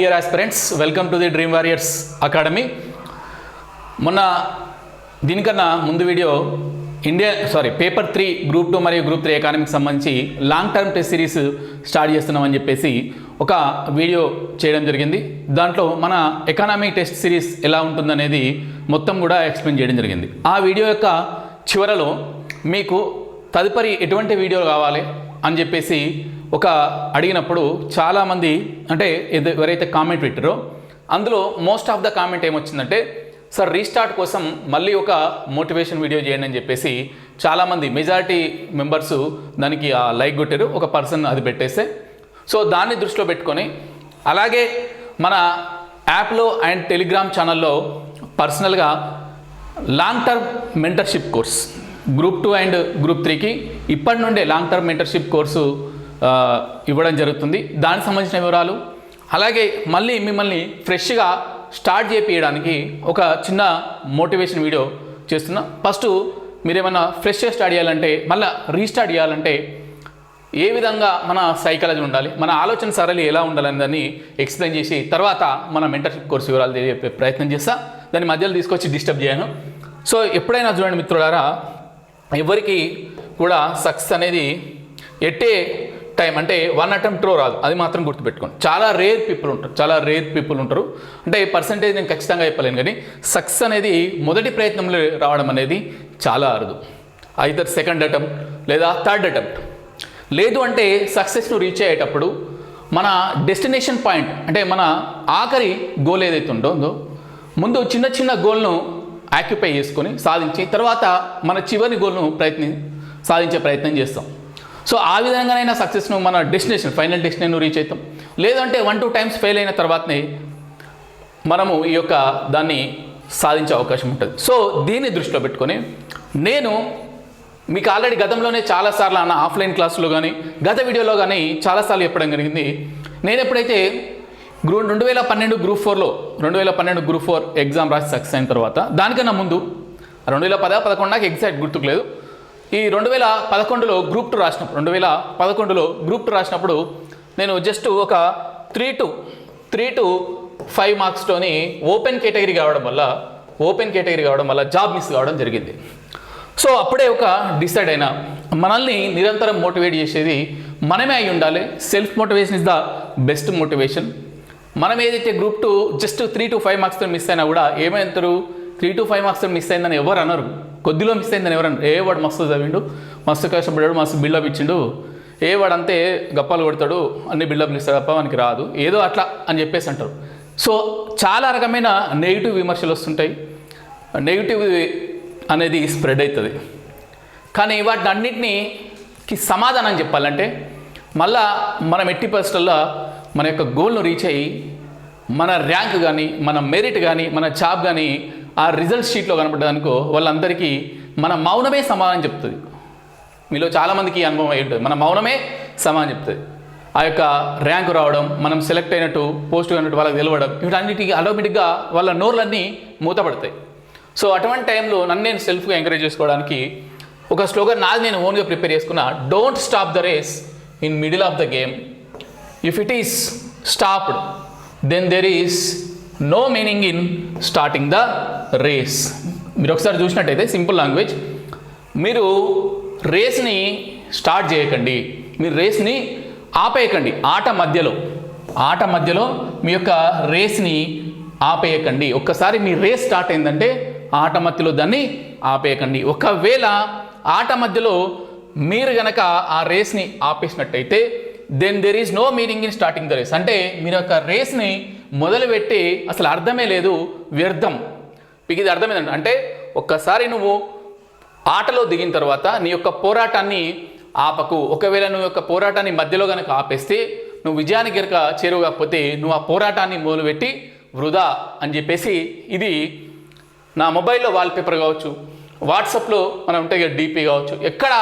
Dear aspirants welcome to the dream warriors academy మొన్న దీనికన్నా ముందు video India sorry paper three group two మరియు group three ఎకానమీకి సంబంధించి long term test series start చేస్తున్నామని చెప్పేసి ఒక వీడియో చేయడం జరిగింది. దాంట్లో మన ఎకానమీ టెస్ట్ సిరీస్ ఎలా ఉంటుందనేది మొత్తం కూడా ఎక్స్ప్లెయిన్ చేయడం జరిగింది. ఆ వీడియో యొక్క చివరలో మీకు తదుపరి ఎటువంటి వీడియో కావాలి అని చెప్పేసి ఒక అడిగినప్పుడు చాలామంది అంటే ఎవరైతే కామెంట్ పెట్టారో అందులో మోస్ట్ ఆఫ్ ద కామెంట్ ఏమొచ్చిందంటే సార్ రీస్టార్ట్ కోసం మళ్ళీ ఒక మోటివేషన్ వీడియో చేయండి అని చెప్పేసి చాలామంది మెజారిటీ మెంబర్స్ దానికి ఆ లైక్ కొట్టారు ఒక పర్సన్ అది పెట్టేస్తే. సో దాన్ని దృష్టిలో పెట్టుకొని అలాగే మన యాప్లో అండ్ టెలిగ్రామ్ ఛానల్లో పర్సనల్గా long term mentorship course group two and group త్రీకి ఇప్పటి నుండే లాంగ్ టర్మ్ మెంటర్షిప్ కోర్సు ఇవ్వడం జరుగుతుంది. దానికి సంబంధించిన వివరాలు అలాగే మళ్ళీ మిమ్మల్ని ఫ్రెష్గా స్టార్ట్ చేపించడానికి ఒక చిన్న మోటివేషన్ వీడియో చేస్తున్నా. ఫస్ట్ మీరేమైనా ఫ్రెష్గా స్టార్ట్ చేయాలంటే మళ్ళీ రీస్టార్ట్ చేయాలంటే ఏ విధంగా మన సైకాలజీ ఉండాలి మన ఆలోచన సరళి ఎలా ఉండాలని దాన్ని ఎక్స్ప్లెయిన్ చేసి తర్వాత మన మెంటర్షిప్ కోర్స్ వివరాలు తెలియజెప్పే ప్రయత్నం చేస్తా. దాన్ని మధ్యలో తీసుకొచ్చి డిస్టర్బ్ చేయను. సో ఎప్పుడైనా చూడండి మిత్రులారా ఎవరికి కూడా సక్సెస్ అనేది ఎట్టే టైం అంటే వన్ అటెంప్ట్లో రాదు. అది మాత్రం గుర్తుపెట్టుకోండి. చాలా రేర్ పీపుల్ ఉంటారు. చాలా రేర్ పీపుల్ ఉంటారు. అంటే పర్సంటేజ్ నేను ఖచ్చితంగా చెప్పలేను కానీ సక్సెస్ అనేది మొదటి ప్రయత్నంలో రావడం అనేది చాలా అరుదు. ఐదర్ సెకండ్ అటెంప్ట్ లేదా థర్డ్ అటెంప్ట్ లేదు అంటే సక్సెస్ను రీచ్ అయ్యేటప్పుడు మన డెస్టినేషన్ పాయింట్ అంటే మన ఆఖరి గోల్ ఏదైతే ఉంటుందో ముందు చిన్న చిన్న గోల్ను ఆక్యుపై చేసుకొని సాధించి తర్వాత మన చివరి గోల్ను ప్రయత్ని సాధించే ప్రయత్నం చేస్తాం. సో ఆ విధంగానైనా సక్సెస్ను మన డెస్టినేషన్ ఫైనల్ డెస్టినేషన్ రీచ్ అవుతాం. లేదంటే వన్ టూ టైమ్స్ ఫెయిల్ అయిన తర్వాతనే మనము ఈ యొక్క దాన్ని సాధించే అవకాశం ఉంటుంది. సో దీన్ని దృష్టిలో పెట్టుకొని నేను మీకు ఆల్రెడీ గతంలోనే చాలాసార్లు అన్న ఆఫ్లైన్ క్లాసులో కానీ గత వీడియోలో కానీ చాలాసార్లు చెప్పడం జరిగింది. నేను ఎప్పుడైతే గ్రూ రెండు వేల పన్నెండు గ్రూప్ ఫోర్లో రెండు వేల పన్నెండు గ్రూప్ ఫోర్ ఎగ్జామ్ రాసి సక్సెస్ అయిన తర్వాత దానికన్నా ముందు రెండు వేల పద పదకొండు నాకు ఎగ్జాక్ట్ గుర్తుకు లేదు. ఈ రెండు వేల పదకొండులో గ్రూప్ టూ రాసినప్పుడు రెండు వేల పదకొండులో గ్రూప్ టూ రాసినప్పుడు నేను జస్ట్ ఒక three to three to five మార్క్స్తోని open category కావడం వల్ల ఓపెన్ కేటగిరీ కావడం వల్ల జాబ్ మిస్ కావడం జరిగింది. సో అప్పుడే ఒక డిసైడ్ అయినా మనల్ని నిరంతరం మోటివేట్ చేసేది మనమే అయి ఉండాలి. Self motivation is the best motivation మనం ఏదైతే group two just three to five మార్క్స్తో miss అయినా కూడా ఏమంటారు త్రీ టు ఫైవ్ మార్క్స్తో మిస్ అయిందని ఎవరు అనరు. కొద్దిలో మిస్ అయిందని ఎవరన్నా? ఏ వాడు మస్తు చదివిండు మస్తు కష్టపడ్డాడు మస్తు బిల్డప్ ఇచ్చిండు. ఏ వాడు అంతే గప్పాలు కొడతాడు అన్ని బిల్డప్లు ఇస్తాడు తప్ప మనకి రాదు. ఏదో అట్లా అని చెప్పేసి అంటారు. సో చాలా రకమైన నెగిటివ్ విమర్శలు వస్తుంటాయి. నెగిటివ్ అనేది స్ప్రెడ్ అవుతుంది కానీ వాటిని అన్నింటికి సమాధానం చెప్పాలంటే మళ్ళా మనం ఎట్టి పరిస్థితుల్లో మన యొక్క గోల్ను రీచ్ అయ్యి మన ర్యాంక్ కానీ మన మెరిట్ కానీ మన జాబ్ కానీ ఆ రిజల్ట్ షీట్లో కనపడ్డదనుకో వాళ్ళందరికీ మన మౌనమే సమాధానం చెప్తుంది. మీలో చాలామందికి ఈ అనుభవం అయి ఉంటుంది. మన మౌనమే సమాధానం చెప్తుంది. ఆ యొక్క ర్యాంక్ రావడం మనం సెలెక్ట్ అయినట్టు పోస్ట్ అయినట్టు వాళ్ళకి తెలవడం వీటన్నిటికీ ఆటోమేటిక్గా వాళ్ళ నోర్లన్నీ మూతపడతాయి. సో అటువంటి టైంలో నన్ను నేను సెల్ఫ్గా ఎంకరేజ్ చేసుకోవడానికి ఒక స్లోగన్ నాది నేను ఓన్గా ప్రిపేర్ చేసుకున్న don't stop the race in middle of the game if it is stopped then there is no meaning in starting the race మీరు ఒకసారి చూసినట్టయితే సింపుల్ లాంగ్వేజ్ మీరు రేస్ని స్టార్ట్ చేయకండి. మీరు రేస్ని ఆపేయకండి. ఆట మధ్యలో. ఆట మధ్యలో మీ యొక్క రేస్ని ఆపేయకండి. ఒక్కసారి మీ రేస్ స్టార్ట్ అయిందంటే ఆట మధ్యలో దాన్ని ఆపేయకండి. ఒకవేళ ఆట మధ్యలో మీరు గనక ఆ రేస్ని ఆపేసినట్టయితే then there is no meaning in starting the race అంటే మీరు యొక్క రేస్ని మొదలుపెట్టి అసలు అర్థమే లేదు వ్యర్థం. మీకు ఇది అర్థమైందండి. అంటే ఒక్కసారి నువ్వు ఆటలో దిగిన తర్వాత నీ యొక్క పోరాటాన్ని ఆపకు. ఒకవేళ నువ్వు యొక్క పోరాటాన్ని మధ్యలో కనుక ఆపేస్తే నువ్వు విజయానికి గనక చేరువకపోతే నువ్వు ఆ పోరాటాన్ని మొదలుపెట్టి వృధా అని చెప్పేసి ఇది నా మొబైల్లో వాల్పేపర్ కావచ్చు వాట్సాప్లో మనం ఉంటే డీపీ కావచ్చు ఎక్కడ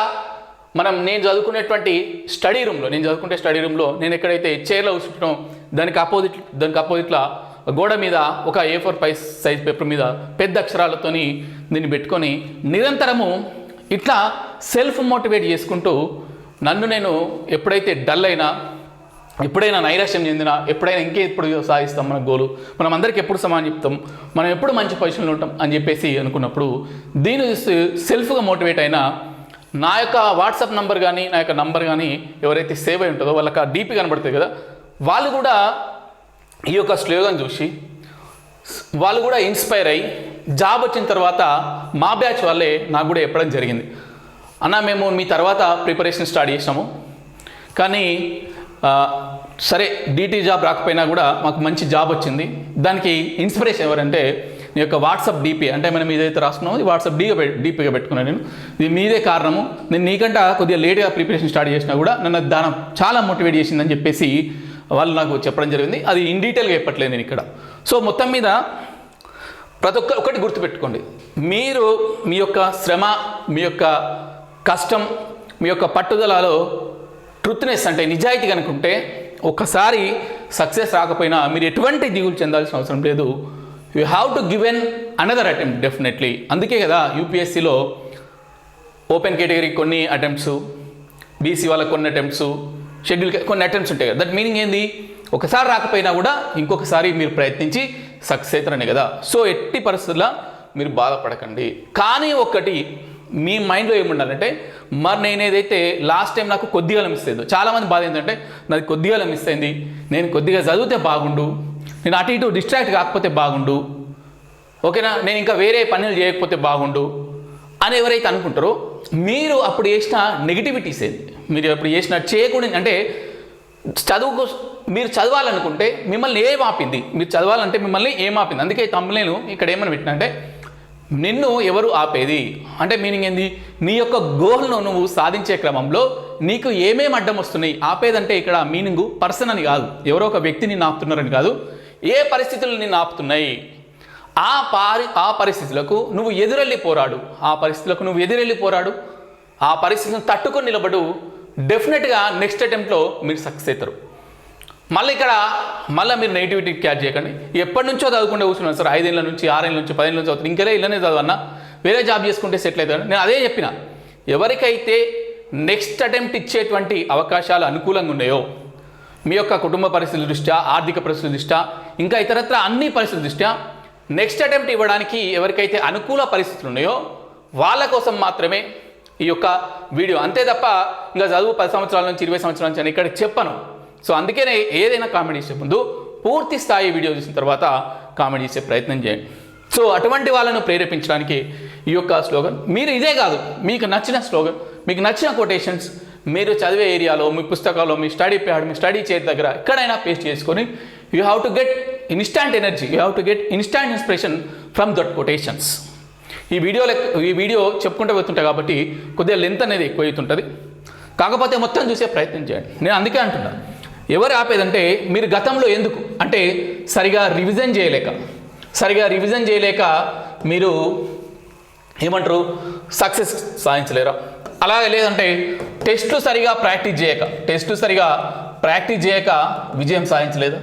మనం నేను చదువుకునేటువంటి స్టడీ రూమ్లో నేను చదువుకుంటే స్టడీ రూమ్లో నేను ఎక్కడైతే చైర్లో కూర్చుంటానో దానికి అపోజిట్ దానికి అపోజిట్లో గోడ మీద ఒక A four five size paper మీద పెద్ద అక్షరాలతోని దీన్ని పెట్టుకొని నిరంతరము ఇట్లా సెల్ఫ్ మోటివేట్ చేసుకుంటూ నన్ను నేను ఎప్పుడైతే డల్ అయినా ఎప్పుడైనా నైరాశ్యం చెందినా ఎప్పుడైనా ఇంకే ఎప్పుడు సాధిస్తాం మన గోలు మనం అందరికి ఎప్పుడు సమానం చెప్తాం మనం ఎప్పుడు మంచి పొజిషన్లో ఉంటాం అని చెప్పేసి అనుకున్నప్పుడు దీని సెల్ఫ్గా మోటివేట్ అయినా నా యొక్క వాట్సాప్ నంబర్ కానీ నా యొక్క నంబర్ కానీ ఎవరైతే సేవ్ అయి ఉంటుందో వాళ్ళకి ఆ డీపీ కనబడుతుంది కదా వాళ్ళు కూడా ఈ యొక్క స్లోగన్ చూసి వాళ్ళు కూడా ఇన్స్పైర్ అయ్యి జాబ్ వచ్చిన తర్వాత మా బ్యాచ్ వాళ్ళే నాకు కూడా చెప్పడం జరిగింది. అన్న మేము మీ తర్వాత ప్రిపరేషన్ స్టార్ట్ చేసినాము. కానీ సరే డీటీ జాబ్ రాకపోయినా కూడా మాకు మంచి జాబ్ వచ్చింది. దానికి ఇన్స్పిరేషన్ ఎవరంటే నీ యొక్క వాట్సాప్ డీపీ అంటే మనం ఏదైతే రాసుకున్నామో ఇది వాట్సాప్ డీగా డీపీగా పెట్టుకున్నాను నేను. ఇది మీదే కారణము. నేను నీకంటే కొద్దిగా లేట్గా ప్రిపరేషన్ స్టార్ట్ చేసినా కూడా నన్ను దానం చాలా మోటివేట్ చేసిందని చెప్పేసి వాళ్ళు నాకు చెప్పడం జరిగింది. అది ఇన్ డీటెయిల్గా చెప్పట్లేదు నేను ఇక్కడ. సో మొత్తం మీద ప్రతి ఒక్క ఒకటి గుర్తుపెట్టుకోండి. మీరు మీ యొక్క శ్రమ మీ యొక్క కష్టం మీ యొక్క పట్టుదలలో ట్రుత్నెస్ అంటే నిజాయితీ కనుకుంటే ఒక్కసారి సక్సెస్ రాకపోయినా మీరు ఎటువంటి దిగులు చెందాల్సిన అవసరం లేదు. You have to given another attempt definitely అందుకే కదా యూపీఎస్సీలో ఓపెన్ కేటగిరీ కొన్ని అటెంప్ట్స్ బీసీ వాళ్ళకి కొన్ని అటెంప్ట్స్ షెడ్యూల్ కొన్ని అటెంప్ట్స్ ఉంటాయి కదా. దట్ మీనింగ్ ఏంది? ఒకసారి రాకపోయినా కూడా ఇంకొకసారి మీరు ప్రయత్నించి సక్సెస్ అవుతారని కదా. సో ఎట్టి పరిస్థితుల్లో మీరు బాధపడకండి. కానీ ఒకటి మీ మైండ్లో ఏముండాలంటే మరి నేను ఏదైతే లాస్ట్ టైం నాకు కొద్దిగా మిస్ చాలామంది బాధ ఏంటంటే నాది కొద్దిగా లభిస్తుంది నేను కొద్దిగా చదివితే బాగుండు నేను అటు ఇటు డిస్ట్రాక్ట్ కాకపోతే బాగుండు. ఓకేనా? నేను ఇంకా వేరే పనులు చేయకపోతే బాగుండు అని ఎవరైతే అనుకుంటారో మీరు అప్పుడు చేసిన నెగిటివిటీస్ ఏది? మీరు అప్పుడు చేసిన చేయకూడదు అంటే చదువుకు మీరు చదవాలనుకుంటే మిమ్మల్ని ఏం ఆపింది మీరు చదవాలంటే మిమ్మల్ని ఏం ఆపింది అందుకే తమ్ములేను ఇక్కడ ఏమని పెట్టినా అంటే నిన్ను ఎవరు ఆపేది? అంటే మీనింగ్ ఏంది? నీ యొక్క గోల్ను నువ్వు సాధించే క్రమంలో నీకు ఏమేమి అడ్డం వస్తున్నాయి? ఆపేదంటే ఇక్కడ మీనింగ్ పర్సన్ అని కాదు. ఎవరో ఒక వ్యక్తిని నాపుతున్నారని కాదు. ఏ పరిస్థితులు నిన్ను ఆపుతున్నాయి? ఆ పారి ఆ పరిస్థితులకు నువ్వు ఎదురెళ్ళి పోరాడు. ఆ పరిస్థితులకు నువ్వు ఎదురెళ్ళి పోరాడు. ఆ పరిస్థితిని తట్టుకొని నిలబడు. డెఫినెట్గా నెక్స్ట్ అటెంప్ట్లో మీరు సక్సెస్ అవుతారు. మళ్ళీ ఇక్కడ మళ్ళీ మీరు నెగిటివిటీ క్యాచ్ చేయకండి. ఎప్పటి నుంచో చదువుకుంటే కూర్చున్నాను సార్. ఐదేళ్ళ నుంచి ఆరేళ్ళ నుంచి పదేళ్ళ నుంచి చదువుతాను ఇంకేదే ఇళ్ళనే చదవన్నా? వేరే జాబ్ చేసుకుంటే సెటిల్ అవుతాను నేను అదే చెప్పిన. ఎవరికైతే నెక్స్ట్ అటెంప్ట్ ఇచ్చేటువంటి అవకాశాలు అనుకూలంగా ఉన్నాయో మీ యొక్క కుటుంబ పరిస్థితుల దృష్ట్యా ఆర్థిక పరిస్థితుల దృష్ట్యా ఇంకా ఇతరత్ర అన్ని పరిస్థితుల దృష్ట్యా నెక్స్ట్ అటెంప్ట్ ఇవ్వడానికి ఎవరికైతే అనుకూల పరిస్థితులు ఉన్నాయో వాళ్ళ కోసం మాత్రమే ఈ యొక్క వీడియో. అంతే తప్ప ఇంకా చదువు పది సంవత్సరాల నుంచి ఇరవై సంవత్సరాల నుంచి అని ఇక్కడ చెప్పను. సో అందుకనే ఏదైనా కామెడీ చేసే ముందు పూర్తి స్థాయి వీడియో చూసిన తర్వాత కామెడీ చేసే ప్రయత్నం చేయండి. సో అటువంటి వాళ్ళను ప్రేరేపించడానికి ఈ యొక్క స్లోగన్ మీరు ఇదే కాదు మీకు నచ్చిన స్లోగన్ మీకు నచ్చిన కొటేషన్స్ మీరు చదివే ఏరియాలో మీ పుస్తకాల్లో మీ స్టడీ ప్యాడ్ మీ స్టడీ చైర్ దగ్గర ఎక్కడైనా పేస్ట్ చేసుకొని you have to get instant energy you have to get instant inspiration from that quotations ఈ వీడియో లెక్క ఈ వీడియో చెప్పుకుంటూ వెళ్తుంటాయి కాబట్టి కొద్దిగా లెంత్ అనేది ఎక్కువ అవుతుంటుంది కాకపోతే మొత్తం చూసే ప్రయత్నం చేయండి. నేను అందుకే అంటున్నా ఎవరు ఆపేదంటే మీరు గతంలో ఎందుకు అంటే సరిగా రివిజన్ చేయలేక సరిగా రివిజన్ చేయలేక మీరు ఏమంటారు సక్సెస్ సాధించలేరా? అలాగే లేదంటే టెస్టులు సరిగా ప్రాక్టీస్ చేయక టెస్టులు సరిగా ప్రాక్టీస్ చేయక విజయం సాధించలేదు?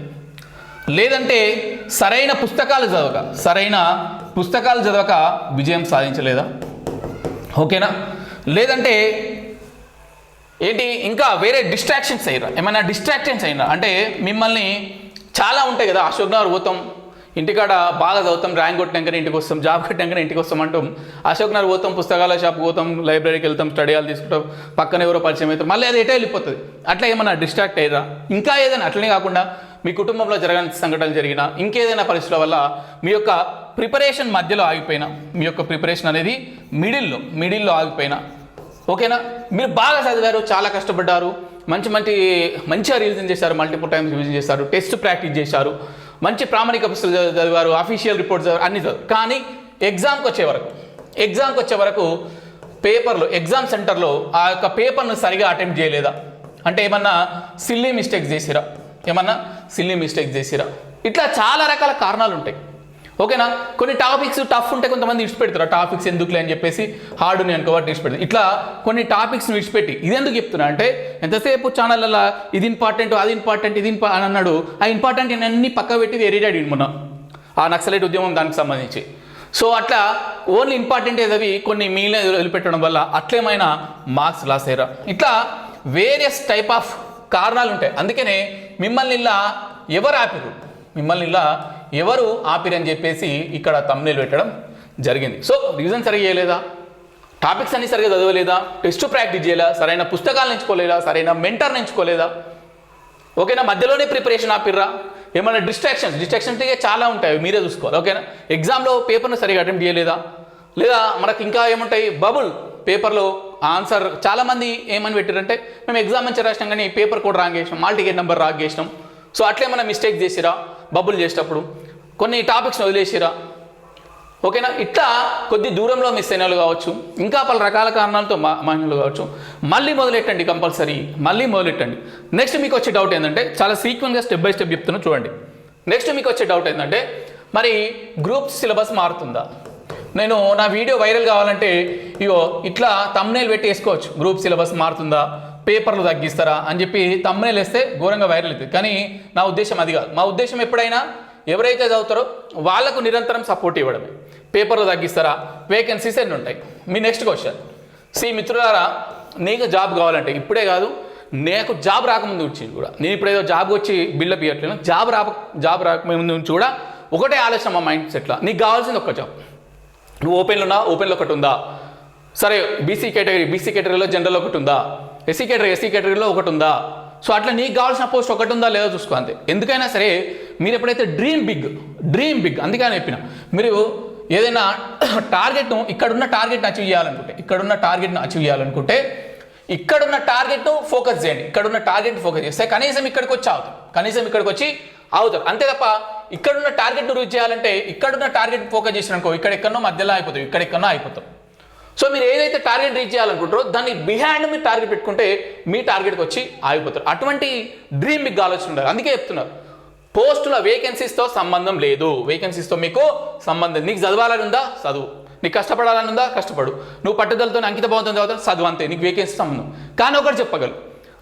లేదంటే సరైన పుస్తకాలు చదవక సరైన పుస్తకాలు చదవక విజయం సాధించలేదా? ఓకేనా? లేదంటే ఏంటి ఇంకా వేరే డిస్ట్రాక్షన్స్ అయ్యారా ఏమైనా డిస్ట్రాక్షన్స్ అయినా అంటే మిమ్మల్ని చాలా ఉంటాయి కదా అశోక్ నగర్ పోతాం ఇంటికాడ బాగా చదువుతాం ర్యాంక్ కొట్టినాకనే ఇంటికి వస్తాం జాబ్ కొట్టినాకనే ఇంటికి వస్తాం అంటాం. అశోక్ నగర్ పోతాం పుస్తకాల షాప్ పోతాం లైబ్రరీకి వెళ్తాం స్టడీ హాల్ తీసుకుంటాం పక్కన ఎవరో పరిచయం అవుతాం మళ్ళీ అది ఎటే వెళ్ళిపోతుంది. అట్లా ఏమన్నా డిస్ట్రాక్ట్ అయ్యారా? ఇంకా ఏదైనా అట్లనే కాకుండా మీ కుటుంబంలో జరగని సంఘటనలు జరిగినా ఇంకేదైనా పరిస్థితుల వల్ల మీ యొక్క ప్రిపరేషన్ మధ్యలో ఆగిపోయినా మీ యొక్క ప్రిపరేషన్ అనేది మిడిల్లో మిడిల్లో ఆగిపోయినా. ఓకేనా? మీరు బాగా చదివారు చాలా కష్టపడ్డారు మంచి మంచి మంచిగా రివిజన్ చేశారు మల్టిపుల్ టైమ్స్ రివిజన్ చేశారు టెస్ట్ ప్రాక్టీస్ చేశారు. మంచి ప్రామాణిక పుస్తకాలు చదివారు అఫీషియల్ రిపోర్ట్స్ చదివారు అన్ని చదివారు. కానీ ఎగ్జామ్కి వచ్చే వరకు ఎగ్జామ్కి వచ్చే వరకు పేపర్లో ఎగ్జామ్ సెంటర్లో ఆ యొక్క పేపర్ను సరిగా అటెంప్ట్ చేయలేదా? అంటే ఏమన్నా సిల్లీ మిస్టేక్స్ చేసిరా? ఏమన్నా సిల్లీ మిస్టేక్స్ చేసిరా? ఇట్లా చాలా రకాల కారణాలు ఉంటాయి ఓకేనా? కొన్ని టాపిక్స్ టఫ్ ఉంటే కొంతమంది విడిచిపెడతారు. ఆ టాపిక్స్ ఎందుకులే అని చెప్పేసి హార్డ్ నేను కాబట్టి విడిచిపెడతారు. ఇట్లా కొన్ని టాపిక్స్ విడిచిపెట్టి ఇది ఎందుకు చెప్తున్నా అంటే ఎంతసేపు ఛానళ్ళల్లో ఇది ఇంపార్టెంట్ అది ఇంపార్టెంట్ ఇది అని అన్నాడు ఆ ఇంపార్టెంట్ అన్ని పక్క పెట్టి వేరేడాడు మొన్న. ఆ నక్సలైట్ ఉద్యమం దానికి సంబంధించి. సో అట్లా ఓన్లీ ఇంపార్టెంట్ ఏదవి కొన్ని మీలే వదిలిపెట్టడం వల్ల అట్లేమైనా మార్క్స్ లాస్ అయ్యారా ఇట్లా వేరియస్ టైప్ ఆఫ్ కారణాలు ఉంటాయి. అందుకనే మిమ్మల్ని ఇలా ఎవరు ఆపిరు? మిమ్మల్ని ఇలా ఎవరు ఆపిరని చెప్పేసి ఇక్కడ తమ్నేలు పెట్టడం జరిగింది. సో రీజన్ సరిగా చేయలేదా? టాపిక్స్ అన్ని సరిగా చదవలేదా? టెస్ట్ ప్రాక్టీస్ చేయలేదా? సరైన పుస్తకాలు ఎంచుకోలేదా సరైన మెంటర్ ఎంచుకోలేదా ఓకేనా? మధ్యలోనే ప్రిపరేషన్ ఆపిర్రా. ఏమైనా డిస్ట్రాక్షన్స్ డిస్ట్రాక్షన్స్ చాలా ఉంటాయి అవి మీరే చూసుకోవాలి ఓకేనా? ఎగ్జామ్లో పేపర్ను సరిగా అటెంప్ట్ చేయలేదా? లేదా మనకు ఇంకా ఏముంటాయి? బబుల్ పేపర్లో ఆన్సర్ చాలామంది ఏమని పెట్టారంటే మేము ఎగ్జామ్ నుంచి రాసినాం కానీ పేపర్ కూడా రాంగ్ చేసినాం మాల్ టికెట్ నెంబర్ రాంగ్ చేసినాం. సో అట్లే మనం మిస్టేక్ చేసిరా? బబుల్ చేసేటప్పుడు. కొన్ని టాపిక్స్ వదిలేసిరా ఓకేనా? ఇట్లా కొద్ది దూరంలో మిస్ అయిన కావచ్చు ఇంకా పలు రకాల కారణాలతో మా మాన్యులు కావచ్చు మళ్ళీ మొదలెట్టండి కంపల్సరీ మళ్ళీ మొదలెట్టండి. నెక్స్ట్ మీకు వచ్చే డౌట్ ఏంటంటే చాలా సీక్వెన్స్గా స్టెప్ బై స్టెప్ చెప్తున్నా చూడండి. నెక్స్ట్ మీకు వచ్చే డౌట్ ఏంటంటే మరి గ్రూప్ సిలబస్ మారుతుందా? నేను నా వీడియో వైరల్ కావాలంటే ఇగో ఇట్లా తమ్నేల్ పెట్టి వేసుకోవచ్చు. గ్రూప్ సిలబస్ మారుతుందా? పేపర్లు తగ్గిస్తారా? అని చెప్పి తమ్నేల్ వేస్తే ఘోరంగా వైరల్ అవుతుంది. కానీ నా ఉద్దేశం అది కాదు. మా ఉద్దేశం ఎప్పుడైనా ఎవరైతే చదువుతారో వాళ్ళకు నిరంతరం సపోర్ట్ ఇవ్వడమే. పేపర్లు తగ్గిస్తారా? వేకెన్సీస్ ఎన్ని ఉంటాయి? మీ నెక్స్ట్ క్వశ్చన్ సి మిత్రులారా నీకు జాబ్ కావాలంటే ఇప్పుడే కాదు నాకు జాబ్ రాకముందు వచ్చింది కూడా. నేను ఇప్పుడేదో జాబ్ వచ్చి బిల్డప్ ఇవ్వట్లేను జాబ్ రాక జాబ్ రాకముందు నుంచి కూడా ఒకటే ఆలోచన మా మైండ్ సెట్లో నీకు కావాల్సింది ఒక జాబ్ నువ్వు ఓపెన్లో ఉన్నా ఓపెన్లో ఒకటి ఉందా? సరే బీసీ కేటగిరీ బీసీ కేటగిరీలో జనరల్ ఒకటి ఉందా? ఎస్సీ కేటగిరీ ఎస్సీ కేటగిరీలో ఒకటి ఉందా? సో అట్లా నీకు కావాల్సిన పోస్ట్ ఒకటి ఉందా లేదో చూసుకో అంతే. ఎందుకైనా సరే మీరు ఎప్పుడైతే డ్రీమ్ బిగ్ డ్రీమ్ బిగ్ అందుకే అని చెప్పిన మీరు ఏదైనా టార్గెట్ను ఇక్కడున్న టార్గెట్ని అచీవ్ చేయాలనుకుంటే ఇక్కడున్న టార్గెట్ను అచీవ్ చేయాలనుకుంటే ఇక్కడున్న టార్గెట్ను ఫోకస్ చేయండి. ఇక్కడున్న టార్గెట్ ఫోకస్ చేస్తే కనీసం ఇక్కడికి వచ్చి అవుతారు కనీసం ఇక్కడికి వచ్చి అవుతారు అంతే తప్ప ఇక్కడున్న టార్గెట్ను రీచ్ చేయాలంటే ఇక్కడున్న టార్గెట్ ఫోకస్ చేసిననుకో ఇక్కడ ఎక్కడో మధ్యలో అయిపోతాం ఇక్కడెక్కడో అయిపోతాం సో మీరు ఏదైతే టార్గెట్ రీచ్ చేయాలనుకుంటారో దాన్ని బిహైండ్ మీరు టార్గెట్ పెట్టుకుంటే మీ టార్గెట్కి వచ్చి ఆగిపోతారు. అటువంటి డ్రీమ్ మీకు ఆలోచన ఉండాలి. అందుకే చెప్తున్నారు పోస్టుల వేకెన్సీస్తో సంబంధం లేదు. వేకెన్సీస్తో మీకు సంబంధం నీకు చదవాలని ఉందా? చదువు. నీకు కష్టపడాలని ఉందా? కష్టపడు. నువ్వు పట్టుదలతో అంకిత భావంతో చదువుతావు? చదువు అంతే. నీకు వేకెన్సీ సంబంధం. కానీ ఒకటి చెప్పగలరు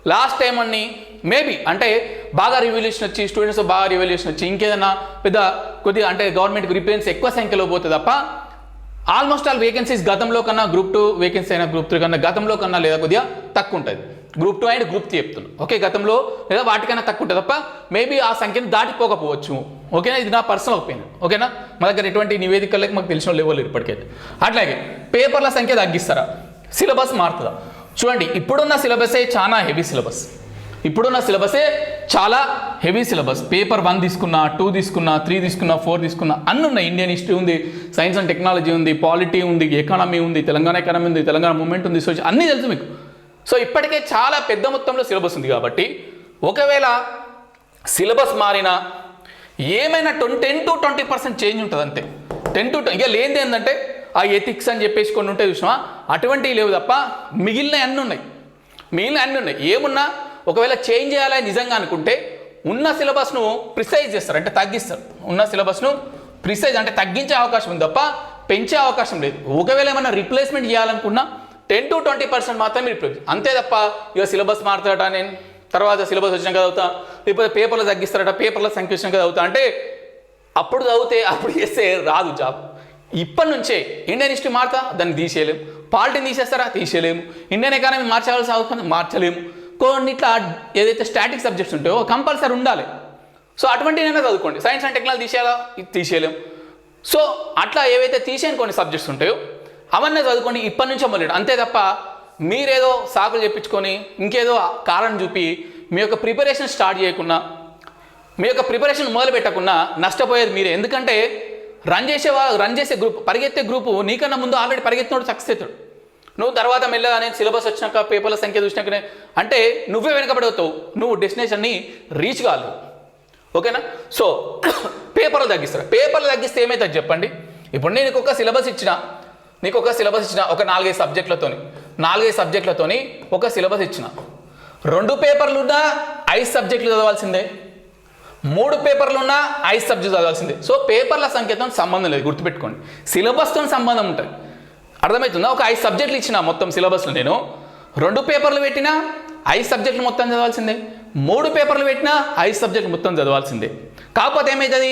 లాస్ట్ టైం అన్ని మేబీ అంటే బాగా రివల్యూషన్ వచ్చి స్టూడెంట్స్ బాగా రివల్యూషన్ వచ్చి ఇంకేదైనా పెద్ద కొద్దిగా అంటే గవర్నమెంట్కి రిపేరెన్స్ ఎక్కువ సంఖ్యలో పోతుంది తప్ప ఆల్మోస్ట్ ఆల్ వేకెన్సీస్ గతంలో కన్నా గ్రూప్ టూ వేకెన్సీ అయినా గ్రూప్ త్రీ కన్నా గతంలో కన్నా లేదా కొద్దిగా తక్కువ ఉంటుంది group two and group three చెప్తున్నాను ఓకే గతంలో లేదా వాటికైనా తక్కువ ఉంటుంది తప్ప మేబీ ఆ సంఖ్యను దాటిపోకపోవచ్చు. ఓకేనా ఇది నా పర్సనల్ ఒపీనియన్ ఓకేనా మా దగ్గర ఎటువంటి నివేదికలకు మాకు తెలిసిన లెవెల్ ఇప్పటికైతే. అట్లాగే పేపర్ల సంఖ్య తగ్గిస్తారా? సిలబస్ మారుతుందా? చూడండి ఇప్పుడున్న సిలబసే చాలా హెవీ సిలబస్ ఇప్పుడున్న సిలబసే చాలా హెవీ సిలబస్. పేపర్ వన్ తీసుకున్నా టూ తీసుకున్నా త్రీ తీసుకున్నా ఫోర్ తీసుకున్నా అన్ని ఉన్నాయి ఇండియన్ హిస్టరీ ఉంది సైన్స్ అండ్ టెక్నాలజీ ఉంది పాలిటీ ఉంది ఎకానమీ ఉంది తెలంగాణ ఎకానమీ ఉంది తెలంగాణ మూమెంట్ ఉంది సోషల్ అన్నీ తెలుసు మీకు. సో ఇప్పటికే చాలా పెద్ద మొత్తంలో సిలబస్ ఉంది కాబట్టి ఒకవేళ సిలబస్ మారినా ఏమైనా twenty ten to twenty percent change ఉంటుంది అంతే. టెన్ టు ఇక లేనిది ఏంటంటే ఆ ఎథిక్స్ అని చెప్పేసి కొన్ని ఉంటాయి చూసినా అటువంటివి లేవు తప్ప మిగిలిన అన్నీ ఉన్నాయి మిగిలిన అన్నీ ఉన్నాయి ఏమున్నా ఒకవేళ చేంజ్ చేయాలని నిజంగా అనుకుంటే ఉన్న సిలబస్ను ప్రిసైజ్ చేస్తారు అంటే తగ్గిస్తారు. ఉన్న సిలబస్ను ప్రిసైజ్ అంటే తగ్గించే అవకాశం ఉంది తప్ప పెంచే అవకాశం లేదు. ఒకవేళ ఏమైనా రిప్లేస్మెంట్ చేయాలనుకున్నా టెన్ టు ట్వంటీ పర్సెంట్ మాత్రమే రిప్లేస్ అంతే తప్ప ఇక సిలబస్ మారుతాడట నేను తర్వాత సిలబస్ వచ్చినాక చదువుతా లేకపోతే పేపర్లు తగ్గిస్తారట పేపర్ల సంఖ్య వచ్చినాక చదువుతా అంటే అప్పుడు చదివితే అప్పుడు చేస్తే రాదు జాబ్ ఇప్పటి నుంచే ఇండియన్ హిస్టరీ మారుతా దాన్ని తీసేయలేము పాలిటీని తీసేస్తారా? తీసేయలేము ఇండియన్ ఎకానమీ మార్చాల్సిన అవసరం మార్చలేము కొన్నిట్లా ఏదైతే స్టాటిక్ సబ్జెక్ట్స్ ఉంటాయో కంపల్సరీ ఉండాలి. సో అటువంటివైనా చదువుకోండి. సైన్స్ అండ్ టెక్నాలజీ తీసేయాలా? ఇది తీసేయలేం. సో అట్లా ఏవైతే తీసేయని కొన్ని సబ్జెక్ట్స్ ఉంటాయో అవన్నీ చదువుకోండి ఇప్పటి నుంచే మొదలెడు అంతే తప్ప మీరేదో సాకులు చెప్పించుకొని ఇంకేదో కారణం చూపి మీ యొక్క ప్రిపరేషన్ స్టార్ట్ చేయకుండా మీ యొక్క ప్రిపరేషన్ మొదలు పెట్టకుండా నష్టపోయేది మీరే. ఎందుకంటే రన్ చేసే రన్ చేసే గ్రూప్ పరిగెత్తే గ్రూపు నీకన్నా ముందు ఆల్రెడీ పరిగెత్తినోడు సక్సెస్ అవుతాడు. నువ్వు తర్వాత మెల్లగానే సిలబస్ వచ్చినాక పేపర్ల సంఖ్య చూసినాకనే అంటే నువ్వే వెనకబడవుతావు. నువ్వు డెస్టినేషన్ని రీచ్ కాదు. ఓకేనా? సో పేపర్లు తగ్గిస్తారు. పేపర్లు తగ్గిస్తే ఏమవుతుంది చెప్పండి? ఇప్పుడు నేను ఒక సిలబస్ ఇచ్చిన నీకు ఒక సిలబస్ ఇచ్చిన ఒక నాలుగైదు సబ్జెక్టులతోని నాలుగైదు సబ్జెక్టులతోని ఒక సిలబస్ ఇచ్చిన. రెండు పేపర్లున్నా ఐదు సబ్జెక్టులు చదవాల్సిందే. మూడు పేపర్లున్నా ఐదు సబ్జెక్ట్ చదవాల్సిందే. సో పేపర్ల సంఖ్యతో సంబంధం లేదు గుర్తుపెట్టుకోండి. సిలబస్తో సంబంధం ఉంటుంది. అర్థమవుతుందా? ఒక ఐదు సబ్జెక్టులు ఇచ్చిన మొత్తం సిలబస్లో నేను. రెండు పేపర్లు పెట్టినా ఐదు సబ్జెక్టులు మొత్తం చదవాల్సిందే. మూడు పేపర్లు పెట్టినా ఐదు సబ్జెక్టులు మొత్తం చదవాల్సిందే. కాకపోతే ఏమవుతుంది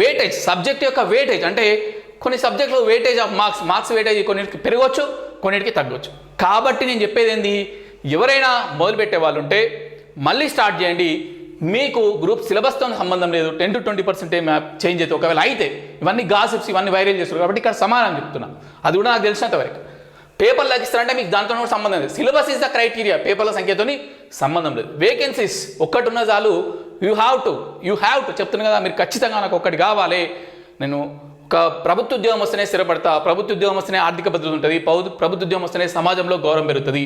వేటేజ్ సబ్జెక్ట్ యొక్క వేటేజ్ అంటే కొన్ని సబ్జెక్టులు weightage of marks marks weightage కొన్నిటికి పెరగవచ్చు కొన్నిటికి తగ్గవచ్చు. కాబట్టి నేను చెప్పేది ఏంది? ఎవరైనా మొదలుపెట్టే వాళ్ళు ఉంటే మళ్ళీ స్టార్ట్ చేయండి. మీకు గ్రూప్ సిలబస్తో సంబంధం లేదు. టెన్ టు ట్వంటీ పర్సెంటే మ్యాప్ చేంజ్ అయితే ఒకవేళ అయితే ఇవన్నీ గాసిప్స్ ఇవన్నీ వైరల్ చేస్తారు కాబట్టి ఇక్కడ సమానం చెప్తున్నా. అది కూడా నాకు తెలిసినంత వరకు. పేపర్లు ఇస్తారంటే మీకు దాంతో కూడా సంబంధం లేదు. సిలబస్ ఇస్ ద క్రైటీరియా పేపర్ల సంఖ్యతో సంబంధం లేదు. వేకెన్సీస్ ఒక్కటి ఉన్న చాలు. You have to you have to చెప్తున్నా కదా మీరు ఖచ్చితంగా నాకు ఒక్కటి కావాలి. నేను ఒక ప్రభుత్వ ఉద్యోగం వస్తేనే స్థిరపడతా. ప్రభుత్వ ఉద్యోగం వస్తేనే ఆర్థిక భద్రత ఉంటుంది. ప్రభుత్వ ఉద్యోగం వస్తేనే సమాజంలో గౌరవం పెరుగుతుంది